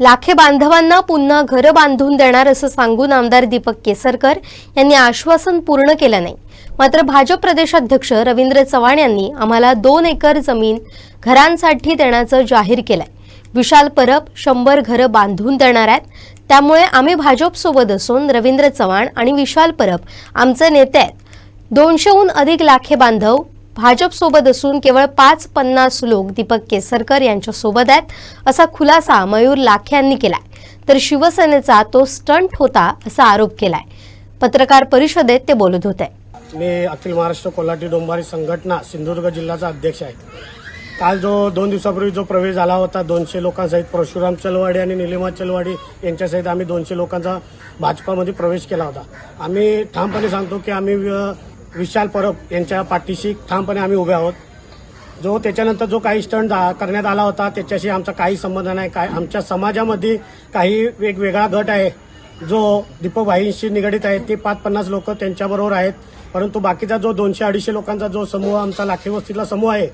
लाखे बांधवांना पुन्हा घरं बांधून देणार असं सांगून आमदार दीपक केसरकर यांनी आश्वासन पूर्ण केलं नाही. मात्र भाजप प्रदेशाध्यक्ष रवींद्र चव्हाण यांनी आम्हाला दोन एकर जमीन घरांसाठी देण्याचं जाहीर केलंय. विशाल परब शंभर घरं बांधून देणार आहेत. त्यामुळे आम्ही भाजपसोबत असून रवींद्र चव्हाण आणि विशाल परब आमचे नेते आहेत. दोनशेहून अधिक लाखे बांधव भाजपसोबत असून केवळ पाच पन्नास लोक दीपक केसरकर यांच्यासोबत आहेत असा खुलासा मयूर लाखे यांनी केलाय. तर शिवसेनेचा तो स्टंट होता असा आरोप केलाय. पत्रकार परिषदेत ते बोलत होते. मी अखिल महाराष्ट्र कोल्हाटी डोंबारी संघटना सिंधुदुर्ग जिल्ह्याचा अध्यक्ष आहे. काल जो दोन दिवसापूर्वी जो प्रवेश झाला होता दोनशे लोकांसहित परशुराम चलवाडी आणि निलिमा चलवाडी यांच्यासहित आम्ही दोनशे लोकांचा भाजपामध्ये प्रवेश केला होता. आम्ही ठामपणे सांगतो की आम्ही विशाल परब यांच्या पाठीशी ठामपणे आम्ही उभे आहोत. जो त्याच्यानंतर जो काही स्टंट करण्यात आला होता त्याच्याशी आमचा काही संबंध नाही. काय आमच्या समाजामध्ये काही वेगवेगळा गट आहे जो दीपक भाईंशी निगडीत आहे. ते पाच पन्नास लोक त्यांच्याबरोबर आहेत. परंतु बाकीचा जो दोनशे अडीचशे लोकांचा जो समूह आमचा लाखी वस्तीतला समूह आहे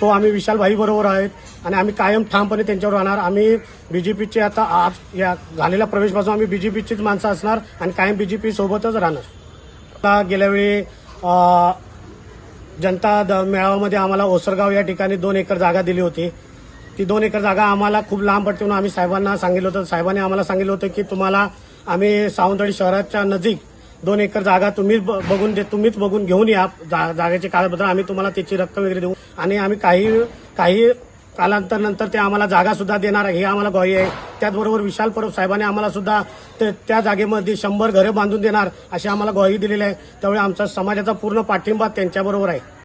तो आम्ही विशाल भाई बरोबर आहेत. आणि आम्ही कायम ठामपणे त्यांच्यावर राहणार. आम्ही बीजेपीचे आता आज या झालेल्या प्रवेशपासून आम्ही बीजेपीचीच माणसं असणार आणि कायम बीजेपी सोबतच राहणार. आता जनता द मेळाव्यामध्ये आम्हाला ओसरगाव या ठिकाणी दोन एकर जागा दिली होती. ती दोन एकर जागा आम्हाला खूप लांब पडते म्हणून आम्ही साहेबांना सांगितलं होतं. साहेबांनी आम्हाला सांगितलं होतं की तुम्हाला आम्ही सावंतवाडी शहराच्या नजीक दोन एकर जागा तुम्हीच ब- बघून दे तुम्हीच बघून घेऊन या. जा- जागेचे कागदपत्र आम्ही तुम्हाला त्याची रक्कम वगैरे देऊ. आणि आम्ही काही काही कालांतर नंतर ते आम्हाला जागा सुद्धा देणार आहे. हे आम्हाला ग्वाही आहे. त्याचबरोबर विशाल परब साहेबांनी आम्हाला सुद्धा ते- त्या जागेमध्ये शंभर घरे बांधून देणार अशी आम्हाला ग्वाही दिलेली आहे. त्यामुळे आमचा समाजाचा पूर्ण पाठिंबा त्यांच्याबरोबर आहे.